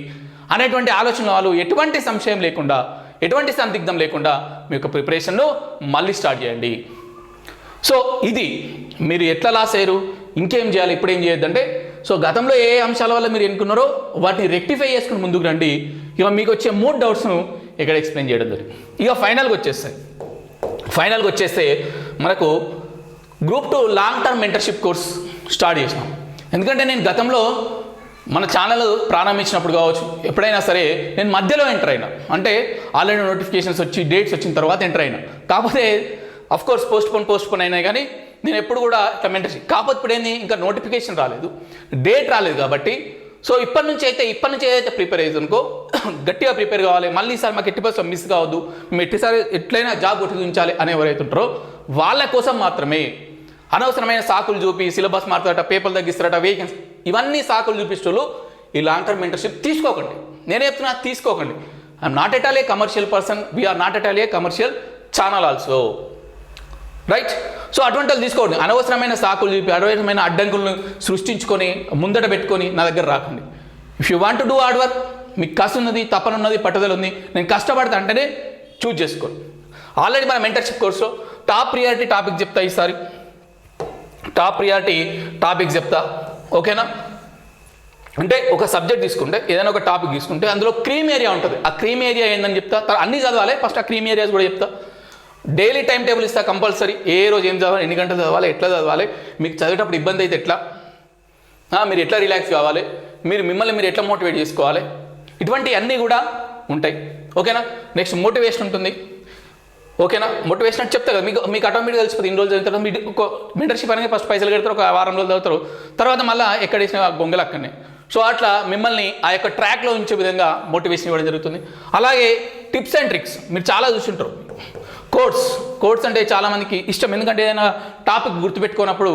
అనేటువంటి ఆలోచన వాళ్ళు ఎటువంటి సంశయం లేకుండా ఎటువంటి సందిగ్ధం లేకుండా మీ యొక్క ప్రిపరేషన్ను మళ్ళీ స్టార్ట్ చేయండి. సో ఇది మీరు ఎట్లా లాస్ అయ్యారు ఇంకేం చేయాలి ఇప్పుడు ఏం చేయొద్దంటే సో గతంలో ఏ అంశాల వల్ల మీరు ఎన్నుకున్నారో వాటిని రెక్టిఫై చేసుకుని ముందుకు రండి. ఇక మీకు వచ్చే మూడు డౌట్స్ను ఇక్కడ ఎక్స్ప్లెయిన్ చేయడం జరిగింది. ఇక ఫైనల్గా వచ్చేస్తాయి ఫైనల్గా వచ్చేస్తే మనకు group two long term mentorship course start చేసినాం. ఎందుకంటే నేను గతంలో మన ఛానల్ ప్రారంభించినప్పుడు కావచ్చు ఎప్పుడైనా సరే నేను మధ్యలో ఎంటర్ అయినా. అంటే ఆల్రెడీ నోటిఫికేషన్స్ వచ్చి డేట్స్ వచ్చిన తర్వాత ఎంటర్ అయినా. కాకపోతే of course postpone postpone అయినా కానీ నేను ఎప్పుడు కూడా ఇట్లా మెంటర్షిప్ కాకపోతే ఇప్పుడు ఏంది? ఇంకా నోటిఫికేషన్ రాలేదు. డేట్ రాలేదు కాబట్టి సో ఇప్పటి నుంచి అయితే ఇప్పటి నుంచి ఏదైతే ప్రిపేర్ అయ్యేది అనుకో గట్టిగా ప్రిపేర్ కావాలి. మళ్ళీ ఈసారి మాకు ఎట్టి పరిస్థితుల్లో మిస్ కావద్దు. మేము ఎట్టిసారి ఎట్లయినా జాబ్ కొట్టించాలి అని ఎవరైతే ఉంటారో వాళ్ళ కోసం మాత్రమే. అనవసరమైన సాకులు చూపి సిలబస్ మార్చారట పేపర్లు తగ్గిస్తారట వేకెన్సీ ఇవన్నీ సాకులు చూపిస్తూ ఈ లాంగ్ టర్మ్ మెంటర్షిప్ తీసుకోకండి. నేనే చెప్తున్నా తీసుకోకండి. I'm not at all a commercial person we're not at all a commercial channel also right so అటువంటి వాళ్ళు తీసుకోండి అనవసరమైన సాకులు చూపి అనవసరమైన అడ్డంకులను సృష్టించుకొని ముందట పెట్టుకొని నా దగ్గర రాకండి. If you want do hard work మీకు కసి ఉన్నది తపన ఉన్నది పట్టుదల ఉంది నేను కష్టపడతా అంటేనే చూజ్ చేసుకోండి. ఆల్రెడీ మన మెంటర్షిప్ కోర్సులో టాప్ ప్రియారిటీ టాపిక్ చెప్తా ఈసారి. టాప్ ప్రియారిటీ టాపిక్ చెప్తా. ఓకేనా? అంటే ఒక సబ్జెక్ట్ తీసుకుంటే ఏదైనా ఒక టాపిక్ తీసుకుంటే అందులో క్రీమ్ ఏరియా ఉంటుంది. ఆ క్రీమ్ ఏరియా ఏందని చెప్తా? తర్వాత అన్ని చదవాలి. ఫస్ట్ ఆ క్రీమ్ ఏరియాస్ కూడా చెప్తా. డైలీ టైం టేబుల్ ఇస్తా కంపల్సరీ. ఏ రోజు ఏం చదవాలి ఎన్ని గంటలు చదవాలి ఎట్లా చదవాలి మీకు చదివేటప్పుడు ఇబ్బంది అయితే ఎట్లా? మీరు ఎట్లా రిలాక్స్ కావాలి? మీరు మిమ్మల్ని మీరు ఎట్లా మోటివేట్ చేసుకోవాలి? ఇటువంటి అన్నీ కూడా ఉంటాయి. ఓకేనా? నెక్స్ట్ మోటివేషన్ ఉంటుంది. ఓకేనా? మోటివేషన్ అంటే చెప్తా కదా మీకు మీకు ఆటోమేటిక్ తెలిసిపోతుంది ఇన్ని రోజులు చదివిన తర్వాత మీరు మెంటర్షిప్ అనేది ఫస్ట్ పైసలు కడతారు ఒక వారం రోజులు చదువుతారు. తర్వాత మళ్ళీ ఎక్కడ వేసిన గొంగలు అక్కడనే. సో అట్లా మిమ్మల్ని ఆ యొక్క ట్రాక్లో ఉంచే విధంగా మోటివేషన్ ఇవ్వడం జరుగుతుంది. అలాగే టిప్స్ అండ్ ట్రిక్స్ మీరు చాలా చూసింటారు. కోర్స్ కోర్స్ అంటే చాలామందికి ఇష్టం. ఎందుకంటే ఏదైనా టాపిక్ గుర్తుపెట్టుకున్నప్పుడు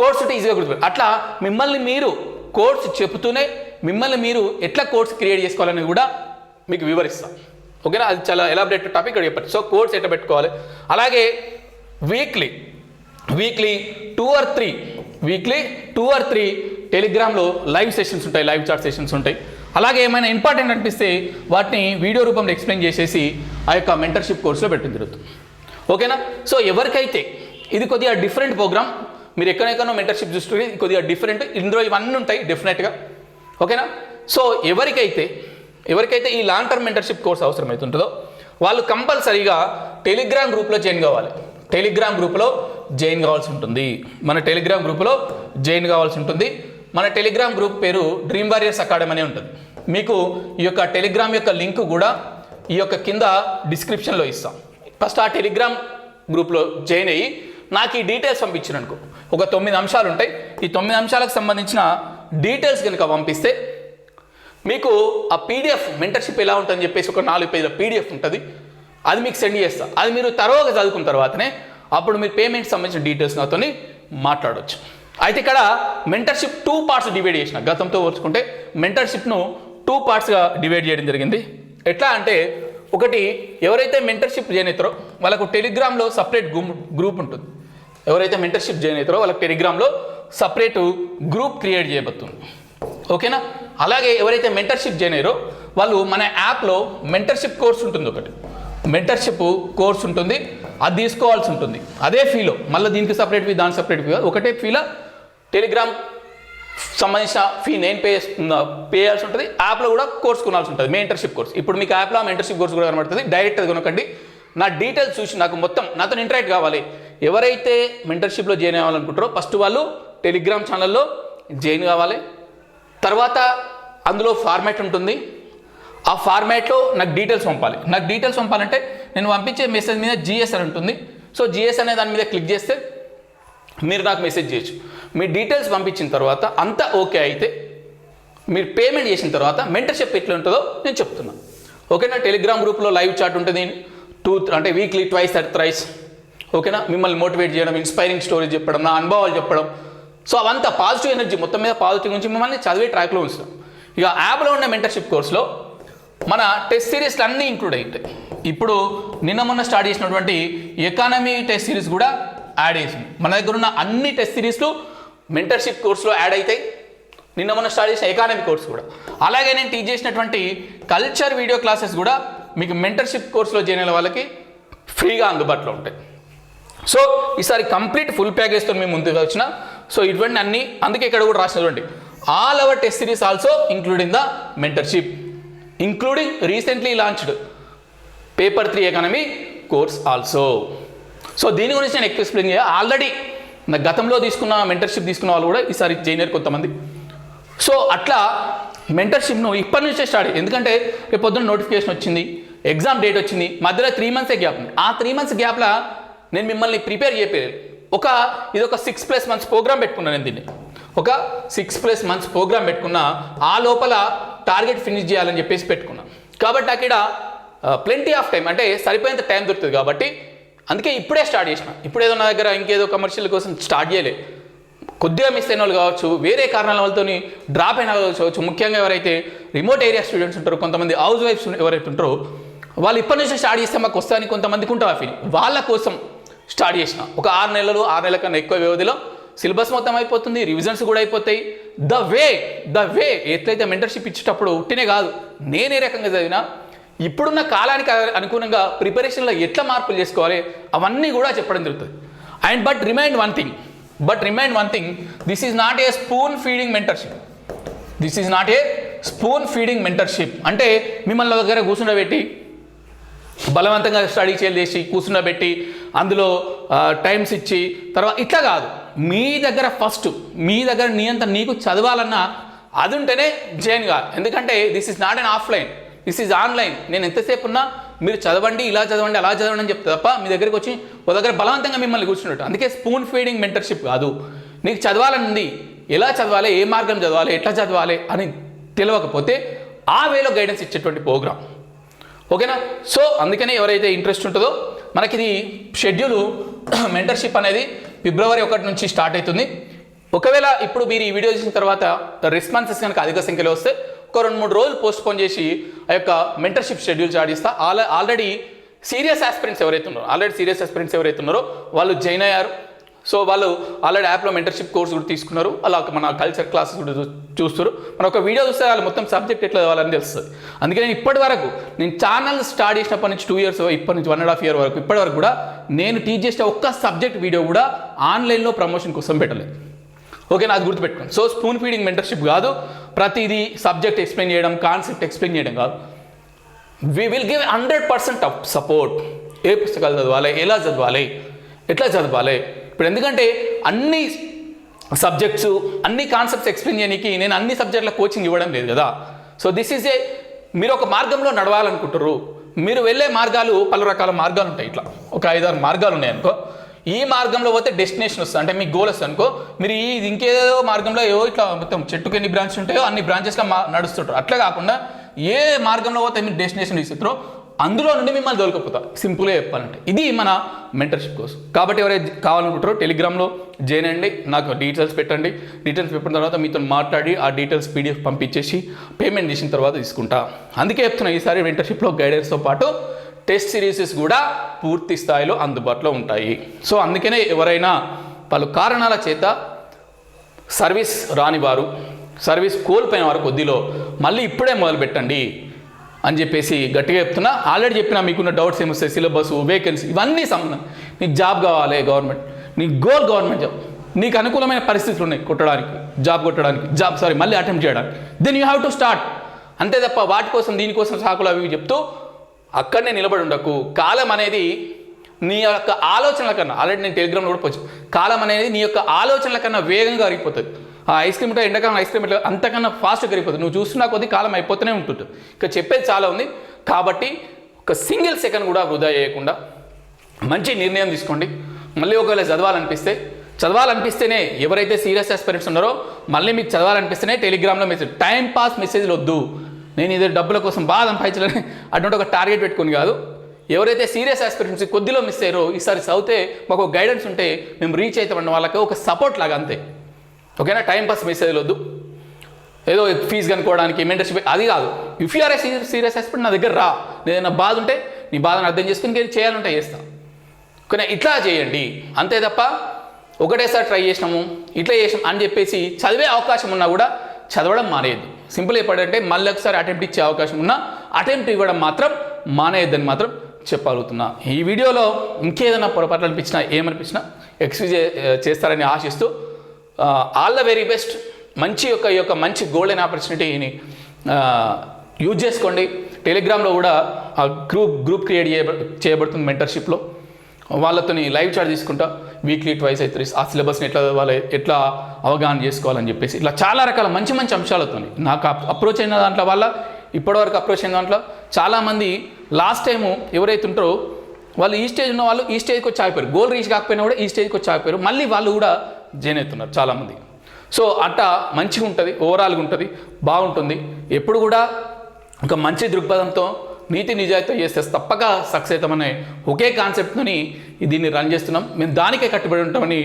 కోర్స్ అంటే ఈజీగా గుర్తుపెట్టు అట్లా మిమ్మల్ని మీరు కోర్స్ చెబుతూనే మిమ్మల్ని మీరు ఎట్లా కోర్స్ క్రియేట్ చేసుకోవాలని కూడా మీకు వివరిస్తాను ఓకేనా? అది చాలా ఎలాబరేట్ టాపిక్ ఇక్కడ చెప్పారు సో కోర్స్ ఎట్లా పెట్టుకోవాలి? అలాగే weekly weekly two or three weekly two or three టెలిగ్రామ్లో లైవ్ సెషన్స్ ఉంటాయి లైవ్ చాట్ సెషన్స్ ఉంటాయి. అలాగే ఏమైనా ఇంపార్టెంట్ అనిపిస్తే వాటిని వీడియో రూపంలో ఎక్స్ప్లెయిన్ చేసేసి ఆ యొక్క మెంటర్షిప్ కోర్సులో పెట్టడం జరుగుతుంది. ఓకేనా? సో ఎవరికైతే ఇది కొద్దిగా డిఫరెంట్ ప్రోగ్రామ్ మీరు ఎక్కడెక్కడో మెంటర్షిప్ చూస్తుంటే కొద్దిగా డిఫరెంట్ ఇందులో ఇవన్నీ ఉంటాయి డెఫినెట్గా ఓకేనా? సో ఎవరికైతే ఎవరికైతే ఈ లాంగ్ టర్మ్ మెంటర్షిప్ కోర్స్ అవసరమవుతుంటుందో వాళ్ళు కంపల్సరీగా టెలిగ్రామ్ గ్రూప్లో జాయిన్ కావాలి. టెలిగ్రామ్ గ్రూప్లో జాయిన్ కావాల్సి ఉంటుంది. మన టెలిగ్రామ్ గ్రూప్లో జాయిన్ కావాల్సి ఉంటుంది. మన టెలిగ్రామ్ గ్రూప్ పేరు డ్రీమ్ వారియర్స్ అకాడమీ అనే ఉంటుంది. మీకు ఈ యొక్క టెలిగ్రామ్ యొక్క లింక్ కూడా ఈ యొక్క కింద డిస్క్రిప్షన్లో ఇస్తాం. ఫస్ట్ ఆ టెలిగ్రామ్ గ్రూప్లో జాయిన్ అయ్యి నాకు ఈ డీటెయిల్స్ పంపించిన అనుకో ఒక తొమ్మిది అంశాలు ఉంటాయి ఈ తొమ్మిది అంశాలకు సంబంధించిన డీటెయిల్స్ కనుక పంపిస్తే మీకు ఆ పీడిఎఫ్ మెంటర్షిప్ ఎలా ఉంటుందని చెప్పేసి ఒక నాలుగు పేజీల పీడిఎఫ్ ఉంటుంది. అది మీకు సెండ్ చేస్తా. అది మీరు తరువాత చదువుకున్న తర్వాతనే అప్పుడు మీరు పేమెంట్ సంబంధించిన డీటెయిల్స్ నాతో మాట్లాడవచ్చు అయితే ఇక్కడ మెంటర్షిప్ టూ పార్ట్స్ డివైడ్ చేసిన. గతంతో పోల్చుకుంటే మెంటర్షిప్ను టూ పార్ట్స్గా డివైడ్ చేయడం జరిగింది. ఎట్లా అంటే ఒకటి ఎవరైతే మెంటర్షిప్ జాయిన్ అవుతారో వాళ్ళకు టెలిగ్రామ్లో సపరేట్ గ్రూప్ ఉంటుంది. ఎవరైతే మెంటర్షిప్ జాయిన్ అవుతారో వాళ్ళకి టెలిగ్రామ్లో సపరేటు గ్రూప్ క్రియేట్ చేయబడుతుంది. ఓకేనా? అలాగే ఎవరైతే మెంటర్షిప్ జాయిన్ అయ్యారో వాళ్ళు మన యాప్లో మెంటర్షిప్ కోర్స్ ఉంటుంది ఒకటి. మెంటర్షిప్ కోర్స్ ఉంటుంది అది తీసుకోవాల్సి ఉంటుంది. అదే ఫీలో మళ్ళీ దీనికి సపరేట్ ఫీ దానికి సపరేట్ ఫీ ఒకటే ఫీలో టెలిగ్రామ్ సంబంధించిన ఫీ నేను పే పే చేయాల్సి ఉంటుంది. యాప్లో కూడా కోర్స్ కొనాల్సి ఉంటుంది మెంటర్షిప్ కోర్స్ ఇప్పుడు మీకు యాప్లో మెంటర్షిప్ కోర్స్ కూడా కనబడుతుంది. డైరెక్ట్ కొనకండి. నా డీటెయిల్స్ చూసి నాకు మొత్తం నాతో ఇంటరాక్ట్ కావాలి. ఎవరైతే మెంటర్షిప్లో జాయిన్ అవ్వాలనుకుంటారో ఫస్ట్ వాళ్ళు టెలిగ్రామ్ ఛానల్లో జాయిన్ కావాలి. తర్వాత అందులో ఫార్మాట్ ఉంటుంది. ఆ ఫార్మాట్లో నాకు డీటెయిల్స్ పంపాలి. నాకు డీటెయిల్స్ పంపాలంటే నేను పంపించే మెసేజ్ మీద జిఎస్ అని ఉంటుంది. సో జిఎస్ అనే దాని మీద క్లిక్ చేస్తే మీరు నాకు మెసేజ్ చేయొచ్చు. మీ డీటెయిల్స్ పంపించిన తర్వాత అంతా ఓకే అయితే మీరు పేమెంట్ చేసిన తర్వాత మెంటర్షిప్ ఎట్లా ఉంటుందో నేను చెప్తున్నాను ఓకేనా టెలిగ్రామ్ గ్రూప్లో లైవ్ చాట్ ఉంటుంది. టూ అంటే వీక్లీ ట్వైస్ అట్ థ్రైస్ ఓకేనా మిమ్మల్ని మోటివేట్ చేయడం ఇన్స్పైరింగ్ స్టోరీస్ చెప్పడం నా అనుభవాలు చెప్పడం. సో అవంతా పాజిటివ్ ఎనర్జీ మొత్తం మీద పాజిటివ్ నుంచి మిమ్మల్ని చదివే ట్రాక్లో ఉంచుతాం. ఇక యాప్లో ఉన్న మెంటర్షిప్ కోర్స్లో మన టెస్ట్ సిరీస్లు అన్నీ ఇంక్లూడ్ అవుతాయి ఇప్పుడు నిన్న మొన్న స్టార్ట్ చేసినటువంటి ఎకానమీ టెస్ట్ సిరీస్ కూడా యాడ్ చేసింది. మన దగ్గర ఉన్న అన్ని టెస్ట్ సిరీస్లు మెంటర్షిప్ కోర్సులో యాడ్ అవుతాయి నిన్న మొన్న స్టార్ట్ చేసిన ఎకానమీ కోర్స్ కూడా. అలాగే నేను టీచ్ చేసినటువంటి కల్చర్ వీడియో క్లాసెస్ కూడా మీకు మెంటర్షిప్ కోర్సులో జాయిన్ వాళ్ళకి ఫ్రీగా అందుబాటులో ఉంటాయి. సో ఈసారి కంప్లీట్ ఫుల్ ప్యాకేజ్తో మేము ముందుకు వచ్చిన సో ఇటువంటి అన్ని అందుకే ఇక్కడ కూడా రాసినటువంటి all our test series also including the mentorship including recently launched paper three economy course also so దీని గురించి నేను ఎక్కువ ఎక్స్ప్లెయిన్ చేయాలి ఆల్రెడీ నా గతంలో తీసుకున్న మెంటర్షిప్ తీసుకున్న వాళ్ళు కూడా ఈసారి జైనర్ కొంతమంది. సో అట్లా మెంటర్షిప్ను ఇప్పటి నుంచే స్టార్ట్ ఎందుకంటే రేపు పొద్దున్న నోటిఫికేషన్ వచ్చింది ఎగ్జామ్ డేట్ వచ్చింది మధ్యలో త్రీ మంత్సే గ్యాప్ ఉంది. ఆ త్రీ మంత్స్ గ్యాప్లో నేను మిమ్మల్ని ప్రిపేర్ చేయలేదు. ఒక ఇది ఒక సిక్స్ ప్లస్ మంత్స్ ప్రోగ్రామ్ పెట్టుకున్నాను నేను దీన్ని. ఒక సిక్స్ ప్లస్ మంత్స్ ప్రోగ్రామ్ పెట్టుకున్నా ఆ లోపల టార్గెట్ ఫినిష్ చేయాలని చెప్పేసి పెట్టుకున్నా. కాబట్టి అక్కడ ప్లెంటీ ఆఫ్ టైం అంటే సరిపోయేంత టైం దొరుకుతుంది కాబట్టి అందుకే ఇప్పుడే స్టార్ట్ చేసిన. ఇప్పుడేదో నా దగ్గర ఇంకేదో కమర్షియల్ కోసం స్టార్ట్ చేయలే. కొద్దిగా మిస్ అయిన వాళ్ళు కావచ్చు వేరే కారణాల వాళ్ళతో డ్రాప్ అయిన వాళ్ళు కావచ్చు ముఖ్యంగా ఎవరైతే రిమోట్ ఏరియా స్టూడెంట్స్ ఉంటారో కొంతమంది హౌస్ వైఫ్స్ ఎవరైతే ఉంటారో వాళ్ళు ఇప్పటి నుంచి స్టార్ట్ చేస్తే మాకు వస్తాయని కొంతమందికి ఉంటారు ఆ ఫీలింగ్ వాళ్ళ కోసం స్టార్ట్ చేసిన. ఒక ఆరు నెలలు ఆరు నెలల కన్నా ఎక్కువ వ్యవధిలో సిలబస్ మొత్తం అయిపోతుంది రివిజన్స్ కూడా అయిపోతాయి. ద వే ద వే ఎట్లయితే మెంటర్షిప్ ఇచ్చేటప్పుడు ఉట్టినే కాదు నేనే రకంగా చదివినా ఇప్పుడున్న కాలానికి అనుగుణంగా ప్రిపరేషన్లో ఎట్లా మార్పులు చేసుకోవాలి అవన్నీ కూడా చెప్పడం జరుగుతుంది. And but remind one thing but remind one thing this is not a spoon feeding mentorship this is not a spoon feeding mentorship అంటే మిమ్మల్ని దగ్గర కూర్చుండబెట్టి బలవంతంగా స్టడీ చేసి కూర్చున్నబెట్టి అందులో టైమ్స్ ఇచ్చి తర్వాత ఇట్లా కాదు. మీ దగ్గర ఫస్ట్ మీ దగ్గర నీ అంత నీకు చదవాలన్నా అది ఉంటేనే జైన్ కాదు ఎందుకంటే this is not an offline this is online నేను ఎంతసేపు ఉన్నా మీరు చదవండి ఇలా చదవండి అలా చదవండి అని చెప్తే తప్ప మీ దగ్గరికి వచ్చి ఒక దగ్గర బలవంతంగా మిమ్మల్ని కూర్చున్నట్టు అందుకే స్పూన్ ఫీడింగ్ మెంటర్షిప్ కాదు. నీకు చదవాలనుంది ఎలా చదవాలి ఏ మార్గం చదవాలి ఎట్లా చదవాలి అని తెలియకపోతే ఆ వేలో గైడెన్స్ ఇచ్చేటువంటి ప్రోగ్రామ్ ఓకేనా? సో అందుకనే ఎవరైతే ఇంట్రెస్ట్ ఉంటుందో మనకి ఇది షెడ్యూల్ మెంటర్షిప్ అనేది ఫిబ్రవరి ఒకటి నుంచి స్టార్ట్ అవుతుంది. ఒకవేళ ఇప్పుడు మీరు ఈ వీడియో చూసిన తర్వాత రెస్పాన్సెస్ కనుక అధిక సంఖ్యలో వస్తే ఒక రెండు మూడు రోజులు పోస్ట్ పోన్ చేసి ఆ యొక్క మెంటర్షిప్ షెడ్యూల్ చాడిస్తా ఆల్ ఆల్రెడీ సీరియస్ ఆస్పిరెంట్స్ ఎవరైతే ఉన్నారో ఆల్రెడీ సీరియస్ ఆస్పిరెంట్స్ ఎవరైతే ఉన్నారో వాళ్ళు జాయిన్ అయ్యారు. సో వాళ్ళు ఆల్రెడీ యాప్లో మెంటర్షిప్ కోర్స్ కూడా తీసుకున్నారు. అలా మన కల్చర్ క్లాసెస్ కూడా చూ- చూస్తారు మన ఒక వీడియో చూస్తే వాళ్ళు మొత్తం సబ్జెక్ట్ ఎట్లా చదవాలని తెలుస్తుంది. అందుకే నేను ఇప్పటి వరకు నేను ఛానల్ స్టార్ట్ చేసినప్పటి నుంచి టూ ఇయర్స్ ఇప్పటి నుంచి వన్ అండ్ హాఫ్ ఇయర్ వరకు ఇప్పటి వరకు కూడా నేను టీచ్ చేసిన ఒక్క సబ్జెక్ట్ వీడియో కూడా ఆన్లైన్లో ప్రమోషన్ కోసం పెట్టలేదు ఓకే అది గుర్తుపెట్టుకోండి. సో స్పూన్ ఫీడింగ్ మెంటర్షిప్ కాదు. ప్రతిదీ సబ్జెక్ట్ ఎక్స్ప్లెయిన్ చేయడం కాన్సెప్ట్ ఎక్స్ప్లెయిన్ చేయడం కాదు. We will give hundred percent of support ఏ పుస్తకాలు చదవాలి ఎలా చదవాలి ఎట్లా చదవాలి ఇప్పుడు ఎందుకంటే అన్ని సబ్జెక్ట్స్ అన్ని కాన్సెప్ట్స్ ఎక్స్ప్లెయిన్ చేయడానికి నేను అన్ని సబ్జెక్టుల కోచింగ్ ఇవ్వడం లేదు కదా. సో దిస్ ఈజ్ ఏ మీరు ఒక మార్గంలో నడవాలనుకుంటారు మీరు వెళ్ళే మార్గాలు పలు రకాల మార్గాలు ఉంటాయి ఇట్లా. ఒక ఐదారు మార్గాలు ఉన్నాయి అనుకో. ఈ మార్గంలో పోతే డెస్టినేషన్ వస్తుంది. అంటే మీ గోల్ వస్తుంది అనుకో. మీరు ఈ ఇంకేదో మార్గంలో ఏవో ఇట్లా మొత్తం చెట్టుకు ఎన్ని బ్రాంచెస్ ఉంటాయో అన్ని బ్రాంచెస్లో మా నడుస్తుంటారు. అట్లా కాకుండా ఏ మార్గంలో పోతే మీరు డెస్టినేషన్ తీసుకుంటారో అందులో నుండి మిమ్మల్ని దొరకపోతా సింపుల్గా చెప్పాలంటే. ఇది మన మెంటర్షిప్ కోర్స్ కాబట్టి ఎవరైతే కావాలనుకుంటారో టెలిగ్రామ్లో జాయిన్ నాకు డీటెయిల్స్ పెట్టండి. డీటెయిల్స్ పెట్టిన తర్వాత మీతో మాట్లాడి ఆ డీటెయిల్స్ పీడిఎఫ్ పంపించేసి పేమెంట్ చేసిన తర్వాత తీసుకుంటా. అందుకే చెప్తున్నా ఈసారి మెంటర్షిప్లో గైడెన్స్తో పాటు టెస్ట్ సిరీసెస్ కూడా పూర్తి స్థాయిలో అందుబాటులో ఉంటాయి. సో అందుకనే ఎవరైనా పలు కారణాల చేత సర్వీస్ రాని వారు సర్వీస్ కోల్పోయిన వారు కొద్దిలో మళ్ళీ ఇప్పుడే మొదలు పెట్టండి అని చెప్పేసి గట్టిగా చెప్తున్నా. ఆల్రెడీ చెప్పినా మీకున్న డౌట్స్ ఏమొస్తాయి సిలబస్ వేకెన్సీ ఇవన్నీ సంబంధం. నీకు జాబ్ కావాలి గవర్నమెంట్ నీకు గోల్ గవర్నమెంట్ జాబ్ నీకు అనుకూలమైన పరిస్థితులు ఉన్నాయి కొట్టడానికి జాబ్ కొట్టడానికి జాబ్ సారీ మళ్ళీ అటెంప్ట్ చేయడానికి. Then you have to start అంతే తప్ప వాటి కోసం దీనికోసం సాకులు అవి చెప్తూ అక్కడనే నిలబడి ఉండకు. కాలం అనేది నీ యొక్క ఆలోచనల కన్నా ఆల్రెడీ నేను టెలిగ్రామ్లో కూడా పోవచ్చు కాలం అనేది నీ యొక్క ఆలోచనల కన్నా వేగంగా అరిగిపోతుంది ఆ ఐస్ క్రీమ్ ఇట్లా ఎండాకాలం ఐస్ క్రీమ్ ఇట్లా అంతకన్నా ఫాస్ట్గా కరిగిపోతుంది నువ్వు చూస్తున్నా కొద్ది కాలం అయిపోతూనే ఉంటుంది. ఇక చెప్పేది చాలా ఉంది. కాబట్టి ఒక సింగిల్ సెకండ్ కూడా వృధా చేయకుండా మంచి నిర్ణయం తీసుకోండి. మళ్ళీ ఒకవేళ చదవాలనిపిస్తే చదవాలనిపిస్తేనే ఎవరైతే సీరియస్ ఆస్పిరెంట్స్ ఉన్నారో మళ్ళీ మీకు చదవాలనిపిస్తేనే టెలిగ్రామ్లో మెసేజ్ టైం పాస్ మెసేజ్లు వద్దు. నేను ఇది డబ్బుల కోసం బాగా సంపాదించాలని అటువంటి ఒక టార్గెట్ పెట్టుకుని కాదు. ఎవరైతే సీరియస్ ఆస్పిరెంట్స్ కొద్దిలో మిస్ అయ్యారో ఈసారి చదివితే మాకు గైడెన్స్ ఉంటే మేము రీచ్ అవుతామన్న వాళ్ళకి ఒక సపోర్ట్ లాగా అంతే. ఓకేనా? టైం పాస్ మెసేజ్ వద్దు. ఏదో ఫీజు కనుక్కోవడానికి మెంటర్షిప్ అది కాదు. ఇఫ్ యూఆర్ సీరియస్ ఆస్పిరెంట్ నా దగ్గర రా. ఏదైనా బాధ ఉంటే నీ బాధను అర్థం చేసుకుని నేను చేయాలంటే చేస్తా. కానీ ఇట్లా చేయండి. అంతే తప్ప ఒకటేసారి ట్రై చేసినాము ఇట్లా చేసినాం అని చెప్పేసి చదివే అవకాశం ఉన్నా కూడా చదవడం మానేయద్దు. సింపుల్ ఏపడంటే మళ్ళీ ఒకసారి అటెంప్ట్ ఇచ్చే అవకాశం ఉన్నా అటెంప్ట్ ఇవ్వడం మాత్రం మానేయద్దని మాత్రం చెప్పగలుగుతున్నా. ఈ వీడియోలో ఇంకేదైనా పొరపాట్లు అనిపించినా ఏమనిపించినా ఎక్స్క్యూజ్ చేస్తారని ఆశిస్తూ ఆల్ ద వెరీ బెస్ట్ మంచి యొక్క ఈ యొక్క మంచి గోల్డెన్ ఆపర్చునిటీని యూజ్ చేసుకోండి. టెలిగ్రామ్లో కూడా ఆ గ్రూప్ గ్రూప్ క్రియేట్ చేయబ చేయబడుతుంది మెంటర్షిప్లో వాళ్ళతోని లైవ్ చార్జ్ తీసుకుంటా. వీక్లీ ట్వైస్ అయితే ఆ సిలబస్ని ఎట్లా చదవాలి ఎట్లా అవగాహన చేసుకోవాలని చెప్పేసి. ఇట్లా చాలా రకాల మంచి మంచి అంశాలతో నాకు అప్రోచ్ అయిన దాంట్లో వల్ల ఇప్పటివరకు అప్రోచ్ అయిన దాంట్లో చాలామంది లాస్ట్ టైము ఎవరైతే ఉంటారో వాళ్ళు ఈ స్టేజ్ ఉన్న వాళ్ళు ఈ స్టేజ్కి వచ్చి ఆగిపోయారు. గోల్ రీచ్ కాకపోయినా కూడా ఈ స్టేజ్కి వచ్చి ఆగిపోయారు. మళ్ళీ వాళ్ళు కూడా జాయిన్ అవుతున్నారు చాలామంది. సో అట్ట మంచిగా ఉంటుంది ఓవరాల్గా ఉంటుంది బాగుంటుంది. ఎప్పుడు కూడా ఒక మంచి దృక్పథంతో నీతి నిజాయితీ చేస్తే తప్పక సక్సెస్ అవుతామనే ఒకే కాన్సెప్ట్తోని దీన్ని రన్ చేస్తున్నాం. మేము దానికే కట్టుబడి ఉంటామని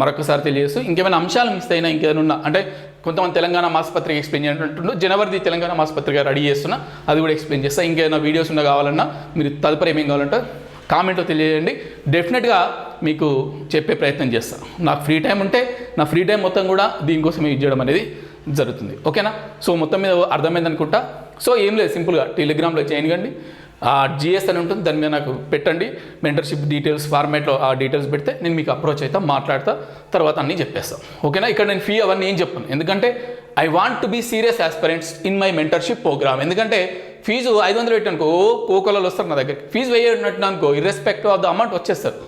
మరొకసారి తెలియజేస్తూ ఇంకేమైనా అంశాలు మిస్ అయినా ఇంకేమైనా ఉన్నా అంటే కొంతమంది తెలంగాణ మాసపత్రిక ఎక్స్ప్లెయిన్ చేయాలంటుండో జనవరిది తెలంగాణ మాసపత్రిక రెడీ చేస్తున్నా అది కూడా ఎక్స్ప్లెయిన్ చేస్తా. ఇంకేమైనా వీడియోస్ ఉన్నా కావాలన్నా మీరు తదుపరి ఏమేం కావాలంటే కామెంట్లో తెలియజేయండి. డెఫినెట్గా మీకు చెప్పే ప్రయత్నం చేస్తాను నాకు ఫ్రీ టైం ఉంటే నా ఫ్రీ టైం మొత్తం కూడా దీనికోసం యూజ్ చేయడం అనేది జరుగుతుంది. ఓకేనా సో మొత్తం మీద అర్థమైంది అనుకుంటా సో ఏం లేదు సింపుల్గా టెలిగ్రామ్లో చేయండి ఆ జిఎస్ అని ఉంటుంది దాని మీద నాకు పెట్టండి. మెంటర్షిప్ డీటెయిల్స్ ఫార్మేట్లో ఆ డీటెయిల్స్ పెడితే నేను మీకు అప్రోచ్ అవుతా మాట్లాడతా తర్వాత అన్నీ చెప్పేస్తాను ఓకేనా? ఇక్కడ నేను ఫీ అవన్నీ ఏం చెప్పను. ఎందుకంటే I want to be serious aspirants in my mentorship program ఎందుకంటే ఫీజు ఐదు వందలు పెట్టానుకో ఓ కోకోలలో వస్తారు నా దగ్గరికి. ఫీజు వేయనట్టు అనుకో ఇర్రెస్పెక్ట్ ఆఫ్ ద అమౌంట్ వచ్చేస్తారు.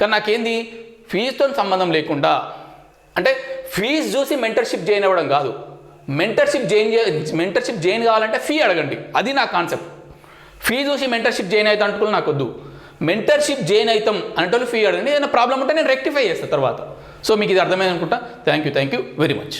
కానీ నాకేంది? ఫీజుతో సంబంధం లేకుండా అంటే ఫీజు చూసి మెంటర్షిప్ జాయిన్ అవ్వడం కాదు. మెంటర్షిప్ జాయిన్ మెంటర్షిప్ జాయిన్ కావాలంటే ఫీ అడగండి. అది నా కాన్సెప్ట్ ఫీ చూసి మెంటర్షిప్ జాయిన్ అవుతా అంటుకుని నాకు వద్దు మెంటర్షిప్ జాయిన్ అవుతాం అనేటోళ్ళు ఫీ అడగండి. ఏదైనా ప్రాబ్లం ఉంటే నేను రెక్టిఫై చేస్తాను తర్వాత. సో మీకు ఇది అర్థమైంది అనుకుంటా. Thank you thank you very much